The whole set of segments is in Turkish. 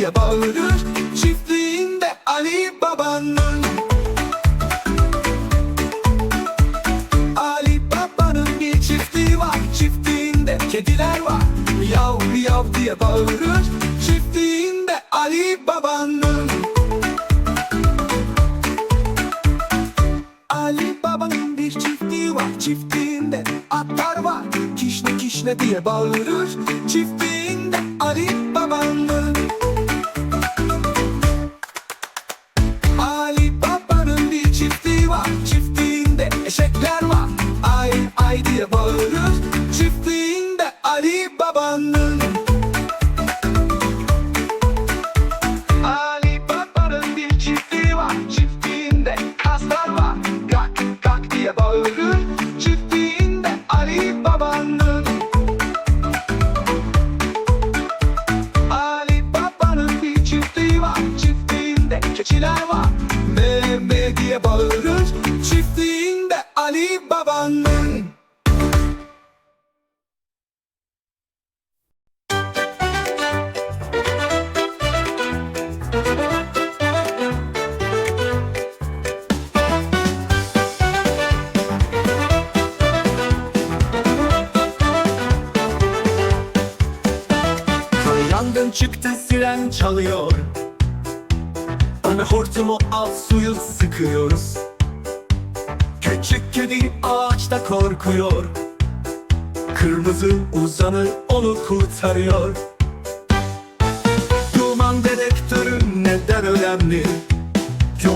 diye bağırır Çiftliğinde Ali Baba'nın. Ali Baba'nın bir çiftliği var Çiftliğinde kediler var. Miyav miyav diye bağırır Çiftliğinde Ali Baba'nın. Ali Baba'nın bir çiftliği var Çiftliğinde atlar var. Kişne kişne diye bağırır Çiftliğinde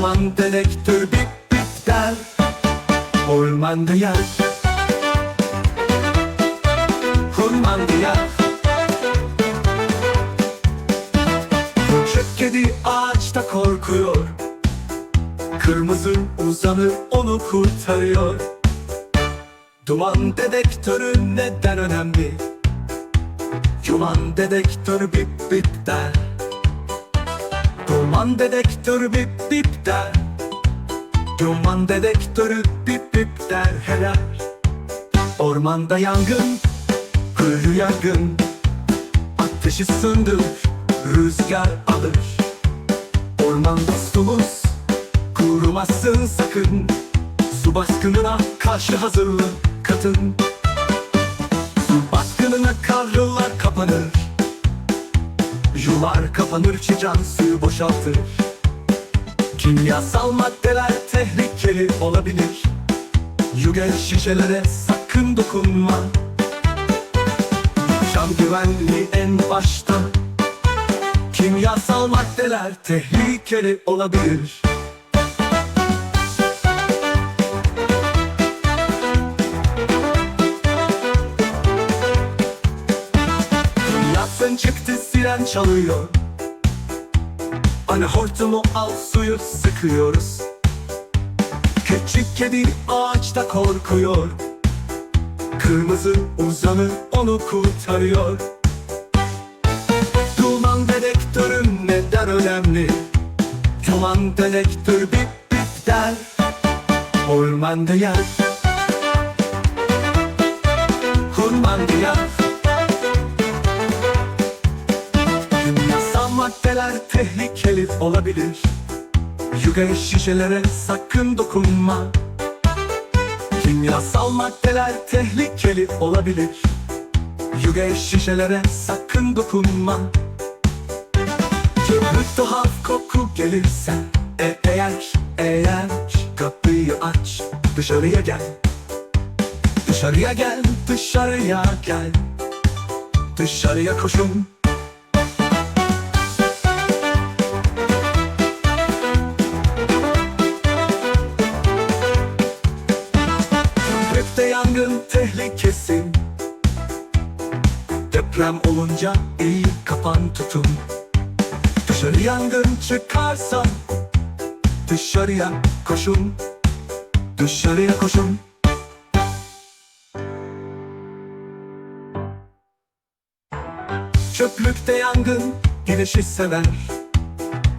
Duman dedektör bip bip der. Ormanda yer Ormanda yer Küçük kedi ağaçta korkuyor. Kırmızı uzanır onu kurtarıyor. Duman dedektörü neden önemli? Duman dedektörü bip bip der Duman dedektörü bip bip der. Duman dedektörü bip bip der helal. Ormanda yangın, hırı yangın. Ateşi söndür, rüzgar alır. Orman dostumuz, kurumazsın sakın. Su baskınına karşı hazırlı katın. Su baskınına karlılar kapanır Yular kapanır çican suyu boşaltır. Kimyasal maddeler tehlikeli olabilir. Yügel şişelere sakın dokunma. Yaşam güvenliği en başta. Kimyasal maddeler tehlikeli olabilir siren çalıyor. Ana hortumu al suyu sıkıyoruz. Küçük kedi ağaçta korkuyor. Kırmızı uzanır onu kurtarıyor. Duman dedektörü neden önemli? Duman dedektör bip bip der. Ormanda yer Ormanda yer tehlikeli olabilir. Yüge şişelere sakın dokunma. Kimyasal maddeler tehlikeli olabilir. Yüge şişelere sakın dokunma. Türlü tuhaf koku gelirse e eğer eğer kapıyı aç dışarıya gel. Dışarıya gel dışarıya gel. Dışarıya koşun De yangın tehlikesi. Deprem olunca iyi kapan tutun Dışarı yangın çıkarsa Dışarıya koşun. Dışarıya koşun. Çöplükte yangın güneşi sever.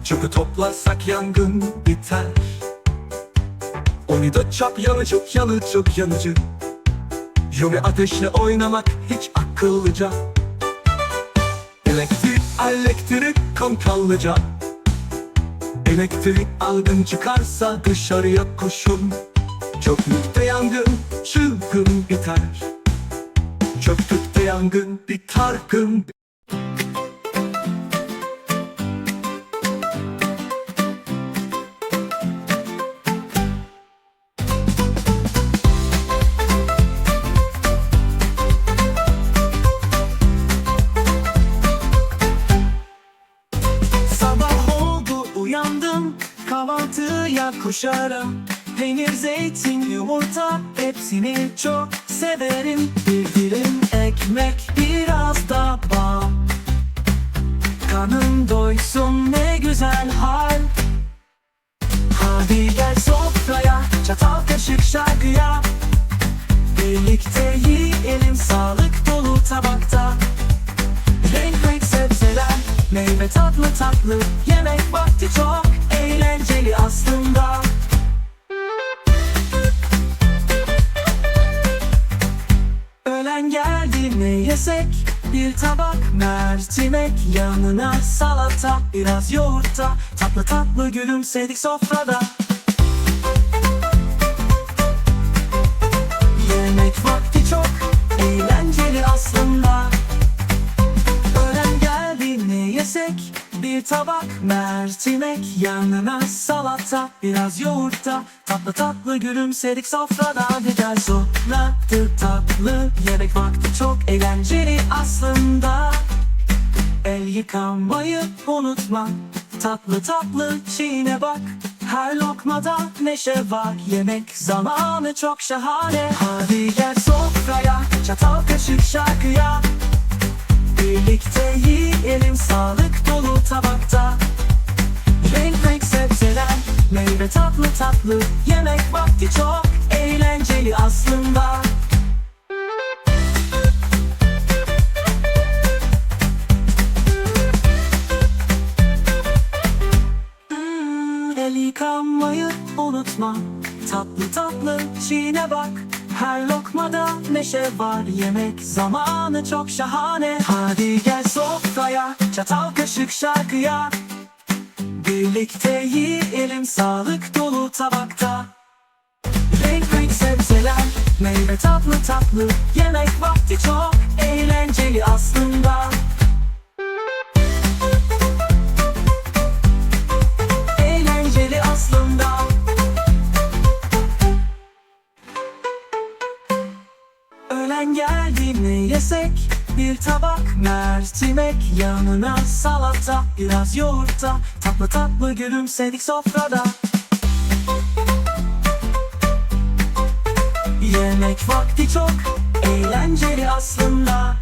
Çöpü toplarsak yangın biter Onu da çap yanıcı yanıcı yanıcı Yomi ateşle oynamak hiç akıllıca. Elektrik elektrik konkallıca Elektrik algın çıkarsa dışarıya koşun. Çöplükte yangın çılgın biter. Çöplükte yangın biter gın uyandım kahvaltıya koşarım. Peynir, zeytin, yumurta hepsini çok severim. Bir dilim ekmek biraz da bal. Karnım doysun ne güzel hal. Hadi gel sofraya çatal kaşık şarkıya. Birlikte yiyelim sağlık dolu tabakta. Renk renk sebzeler, meyve tatlı tatlı Yemek vakti çok eğlenceli aslında. Öğlen geldi ne yesek? Bir tabak mercimek Yanına salata Biraz yoğurta. Tatlı tatlı gülümsedik sofrada. Yemek vakti çok eğlenceli aslında Bir tabak mercimek Yanına salata Biraz yoğurta. Tatlı tatlı gülümsedik sofrada gel sofradır tatlı Yemek vakti çok eğlenceli aslında. El yıkamayı unutma Tatlı tatlı çiğne bak. Her lokmada neşe var Yemek zamanı çok şahane. Hadi gel sofraya Çatal kaşık şarkıya Birlikte yiyelim sağlık dolu tabakta. Renk sebzeler Meyve tatlı tatlı. Yemek vakti çok eğlenceli aslında. Hmm, El yıkamayı unutma. Tatlı tatlı çiğne bak Her lokmada neşe var Yemek zamanı çok şahane. Hadi gel sofraya Çatal kaşık şarkıya. Birlikte yiyelim sağlık dolu tabakta. Renk renk sebzeler Meyve tatlı tatlı. Yemek vakti çok eğlenceli aslında. Eğlenceli aslında Öğlen geldi ne yesek? Bir tabak mercimek Yanına salata Biraz yoğurta. Tatlı tatlı gülümsedik sofrada. Yemek vakti çok Eğlenceli aslında.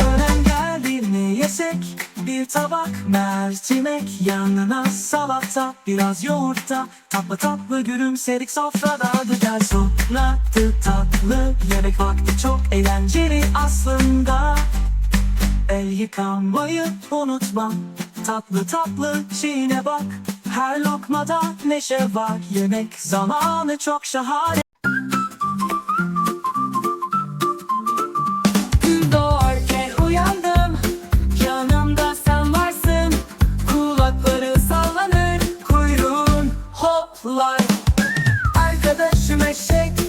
Öğlen geldi ne yesek Bir tabak mercimek Yanına salata Biraz yoğurta Tatlı tatlı gülümsedik sofrada. Hadi gel sofradı tatlı Yemek vakti çok eğlenceli aslında. El yıkamayı unutma Tatlı tatlı çiğne bak. Her lokmada neşe var Yemek zamanı çok şahane Arkadaşım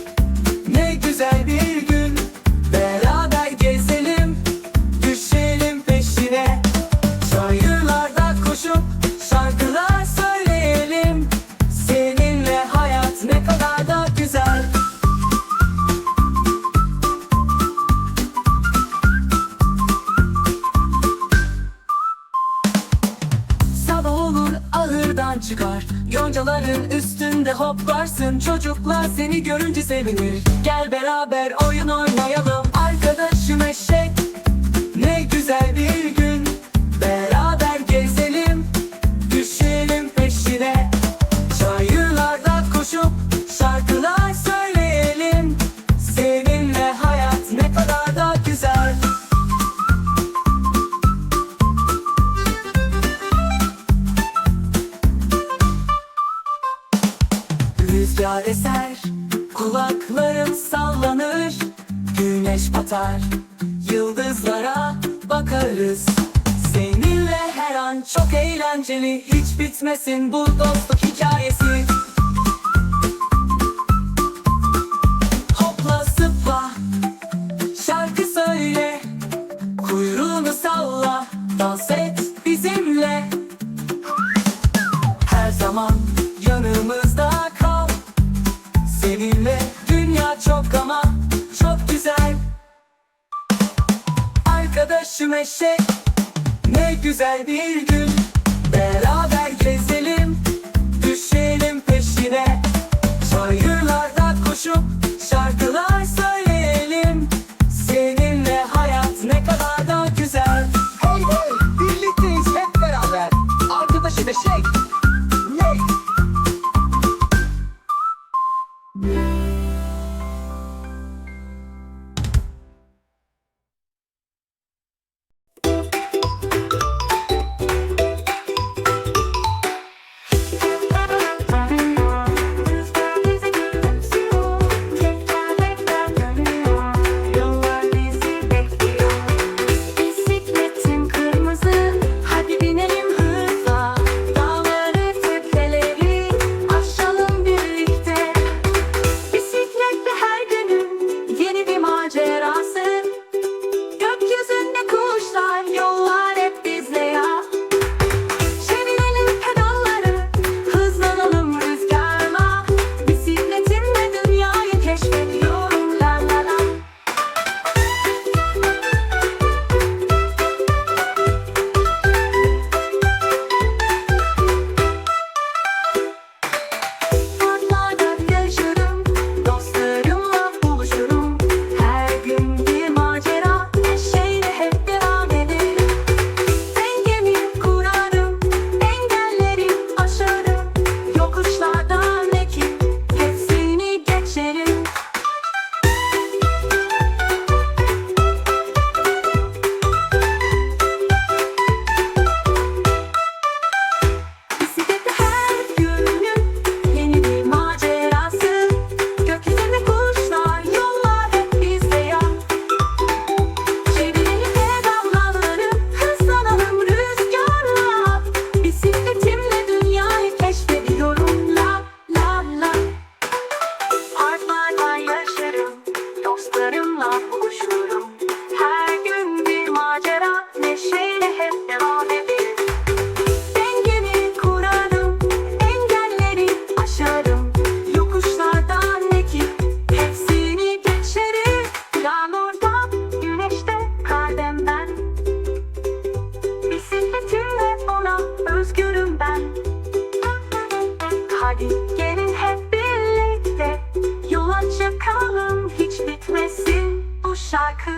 ahırdan çıkar Yoncaların üstünde hoplarsın. Çocuklar seni görünce sevinir. Gel beraber oyun oynayalım. Arkadaşım eşek Ne güzel bir gün Çok eğlenceli. Hiç bitmesin bu dostluk hikayesi. Hopla zıpla şarkı söyle. Kuyruğunu salla dans et bizimle. Her zaman yanımızda kal. Seninle dünya çok ama çok güzel. Arkadaşım eşek. Hadi gelin hep birlikte. Yola çıkalım hiç bitmesin bu şarkı.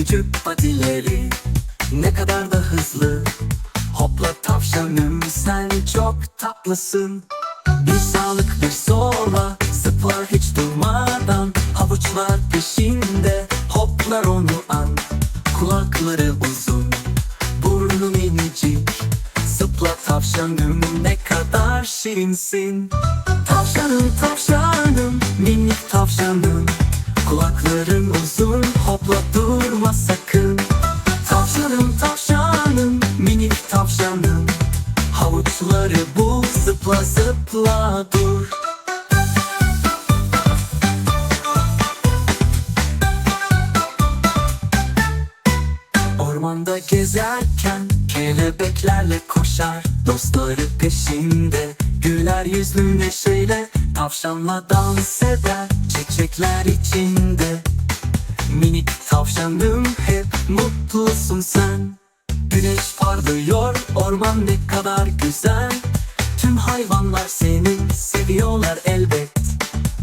Küçük patileri Ne kadar da hızlı. Hopla tavşanım sen çok tatlısın. Bir sağlık bir sola Zıplar hiç durmadan. Havuçlar peşinde Hoplar onu an. Kulakları uzun Burnu minicik. Zıpla tavşanım ne kadar şirinsin. Tavşanım tavşanım minik tavşanım Kulakların uzun hopla durma sakın. Tavşanım tavşanım minik tavşanım. Havuçları bul zıpla zıpla dur. Ormanda gezerken kelebeklerle koşar. Dostları peşinde güler yüzlü neşeyle Tavşanla dans eder çiçekler içinde. Minik tavşanım hep mutlusun sen. Güneş parlıyor orman ne kadar güzel. Tüm hayvanlar seni seviyorlar elbet.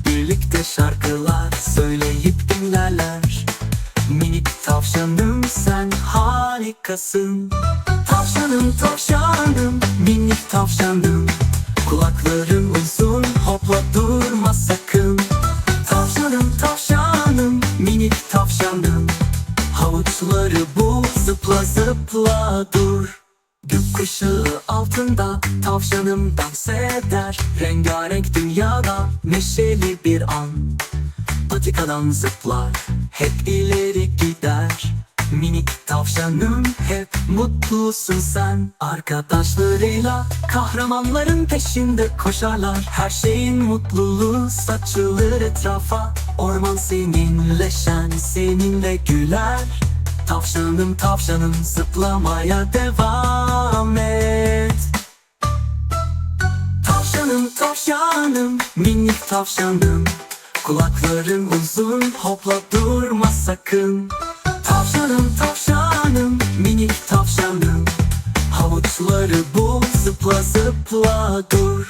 Birlikte şarkılar söyleyip dinlerler. Minik tavşanım sen harikasın. Tavşanım tavşanım minik tavşanım. Kulakların uzun hopla durma sakın tavşanım Havuçları bul zıpla zıpla dur. Gökkuşağı altında tavşanım dans eder. Rengarenk dünyada neşeli bir an. Patikadan zıplar hep ileri gider Minik tavşanım hep mutlusun sen. Arkadaşlarıyla kahramanların peşinde koşarlar. Her şeyin mutluluğu saçılır etrafa. Orman seninle şen seninle güler. Tavşanım tavşanım zıplamaya devam et. Tavşanım tavşanım minik tavşanım. Kulakların uzun hopla durma sakın Tavşanım tavşanım minik tavşanım. Havuçları bul zıpla zıpla dur.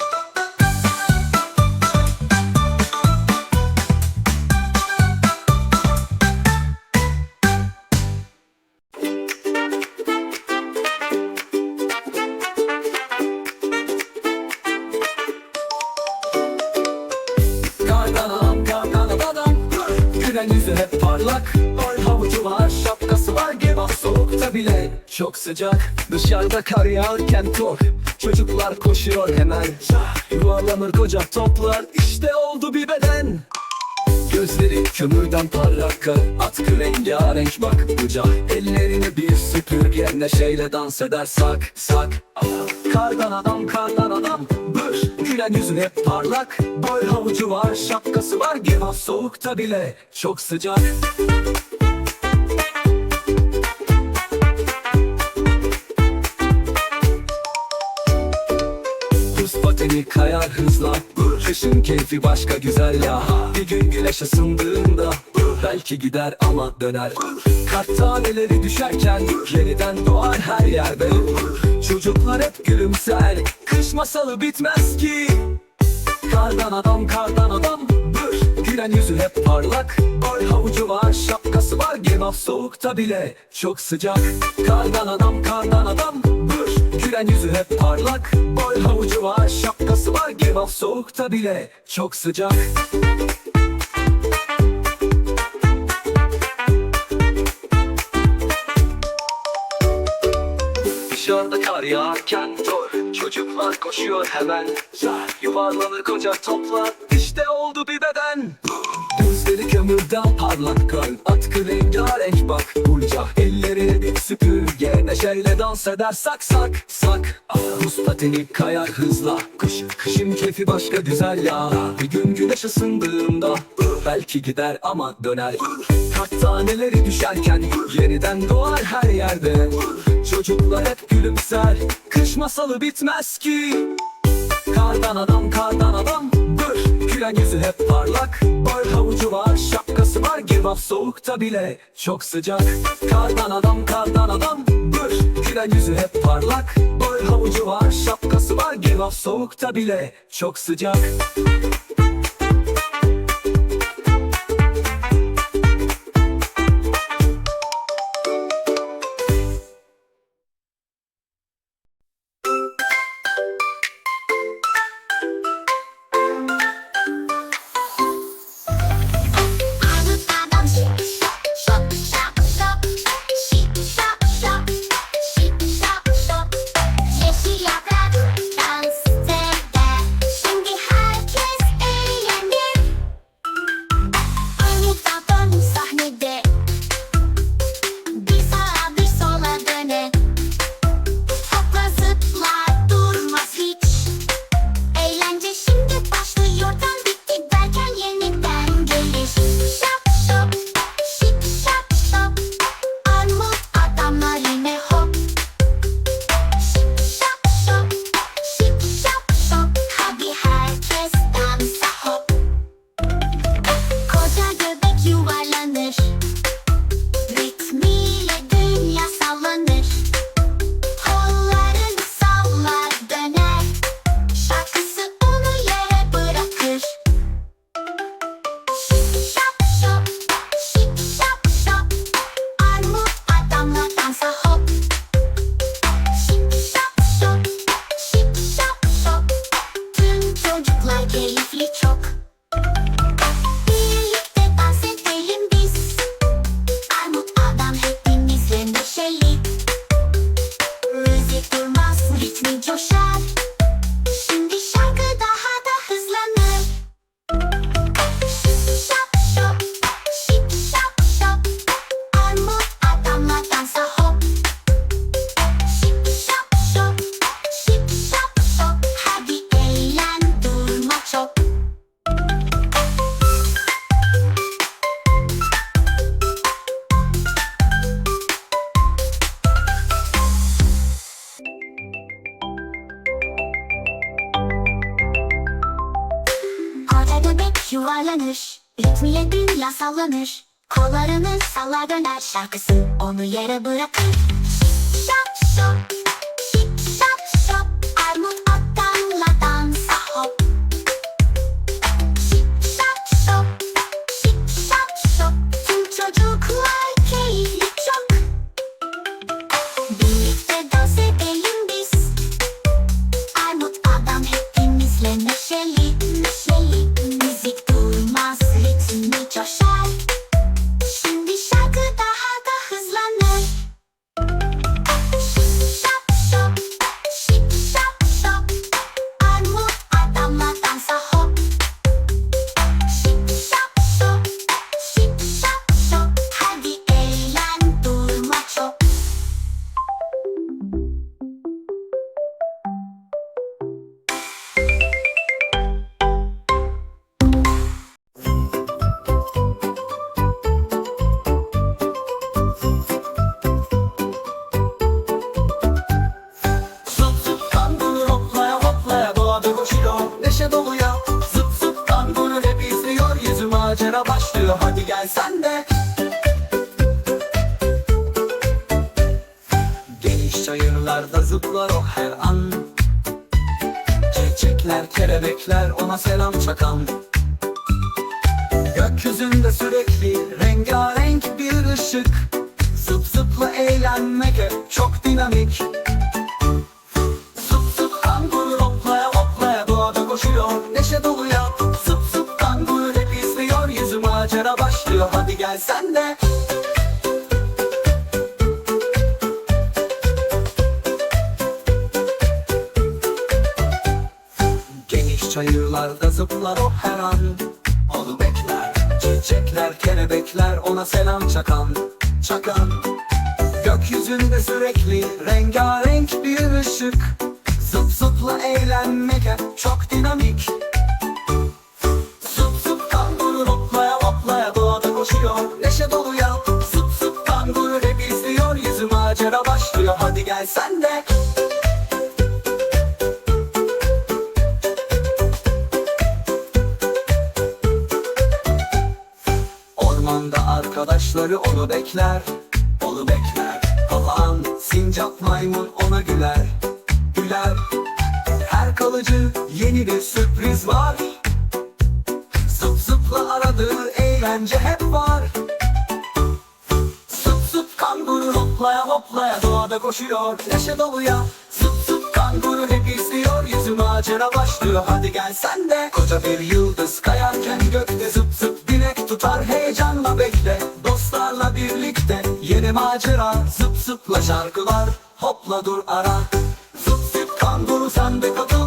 Kardan adam, kardan adam yüzü hep parlak bile çok sıcak. Dışarıda kar yağarken kork Çocuklar koşuyor hemen. Yuvarlanır koca toplar. İşte oldu bir beden. Gözleri kömürden parlak. Atkı rengarenk. Bak bıçak Ellerini bir süpürge neşeyle dans eder. Sak sak. Kardan adam kardan adam. Bır gülen yüzün hep parlak. Boy havucu var şapkası var. Gevaz soğukta bile çok sıcak kayar hızla. Kışın keyfi başka güzel ya. Bir gün güneş ısındığında Belki gider ama döner. Kart taneleri düşerken Yeniden doğar her yerde. Çocuklar hep gülümser. Kış masalı bitmez ki. Kardan adam kardan adam. Gülen yüzü hep parlak. Boy havucu var şapkası var. Gevaf soğukta bile çok sıcak. Kardan adam kardan adam. Bır gülen yüzü hep parlak. Boy havucu var şapkası var. Gevaf soğukta bile çok sıcak. Dışarıda kar yağarken dur. Çocuklar koşuyor hemen. Yuvarlanır koca toplar İşte oldu bir beden. Gözleri kömürden parlak göl Atkı rengarenk bak. Burca elleri bir süpürge. Neşeyle dans eder sak sak sak. Ah, Buz pateni kayar hızla. Kış, kışın keyfi başka güzel ya. Bir gün güneş ısındığında Belki gider ama döner. Kart taneleri düşerken Yeniden doğar her yerde. Çocuklar hep gülümser. Kış masalı bitmez ki. Kardan adam kardan adam Gülen yüzü hep parlak. Boy havucu var şapkası var. Gevaf soğukta bile çok sıcak. Kardan adam kardan adam. Dur gülen yüzü hep parlak. Boy havucu var şapkası var. Gevaf soğukta bile çok sıcak şarkısı Onu yere bırakır macera başlıyor hadi gel sen de. Geniş çayırlarda zıplar o her an. Çiçekler, kelebekler ona selam çakan Gökyüzünde sürekli rengarenk bir ışık. Zıp zıpla eğlenmek hep çok dinamik zıplar o her an. Onu bekler Çiçekler, kelebekler ona selam çakan Çakan. Gökyüzünde sürekli rengarenk bir ışık. Zıp zıpla eğlenmek hep çok onu bekler Onu bekler. Papağan, sincap, maymun ona güler Güler. Her kalıcı yeni bir sürpriz var. Zıp zıpla aradığı eğlence hep var. Zıp zıp kanguru hoplaya hoplaya doğada koşuyor. Neşe dolu hopla dur ara. Zıp zıp kanguru sen de katıl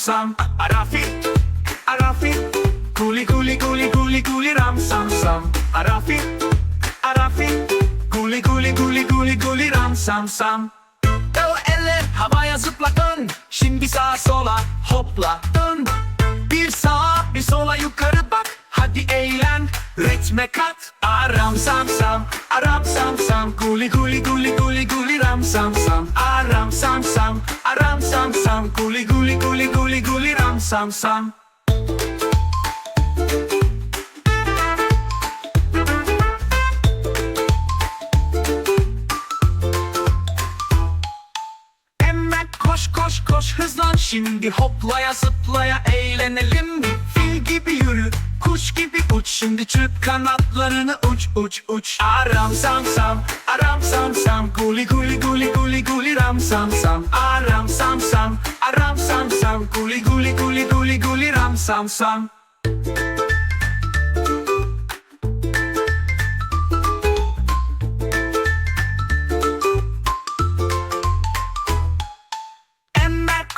sam arafi, arafi, guli guli guli guli guli ram sam. Sam, arafi, arafi, guli guli guli guli guli ram sam. Sam. O eller havaya zıpla dön, şimdi sağa sola hopla dön. Bir sağa bir sola yukarı bak. Hadi eğlen ritme kat Aram sam sam. Aram sam sam. Guli guli guli guli guli ram sam sam. Aram sam sam. Aram sam sam. Guli guli guli guli guli ram sam sam. Koş koş koş hızlan. Şimdi hoplaya zıplaya eğlenelim? Fil gibi yürü kuş gibi uç. Şimdi çırp kanatlarını uç uç uç. Aram sam sam aram sam sam. Guli guli guli guli guli ram sam sam. Aram sam sam aram sam sam. Guli guli guli guli guli ram sam sam.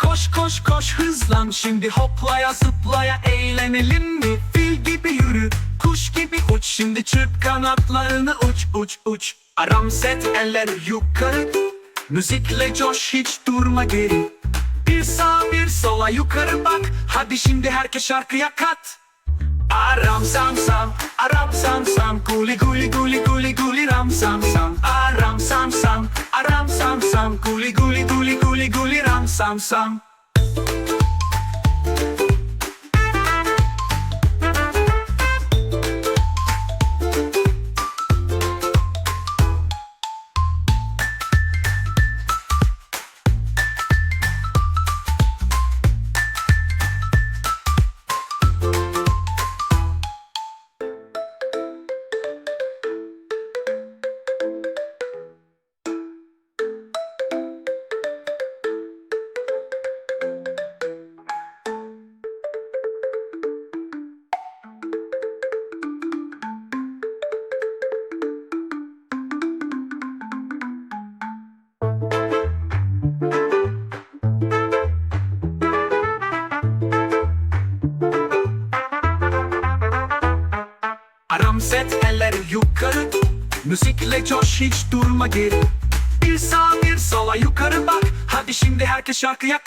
Koş koş koş hızlan. Şimdi hoplaya zıplaya eğlenelim mi? Yürü. Kuş gibi uç şimdi çırp kanatlarını uç uç uç. Aram set eller yukarı. Müzikle coş hiç durma geri. Bir sağa bir sola yukarı bak. Hadi şimdi herkes şarkıya kat. Aram sam sam, aram sam sam, guli guli guli guli guli ram sam sam. Aram sam sam, aram sam sam, guli guli guli guli guli ram sam sam. Şarkıya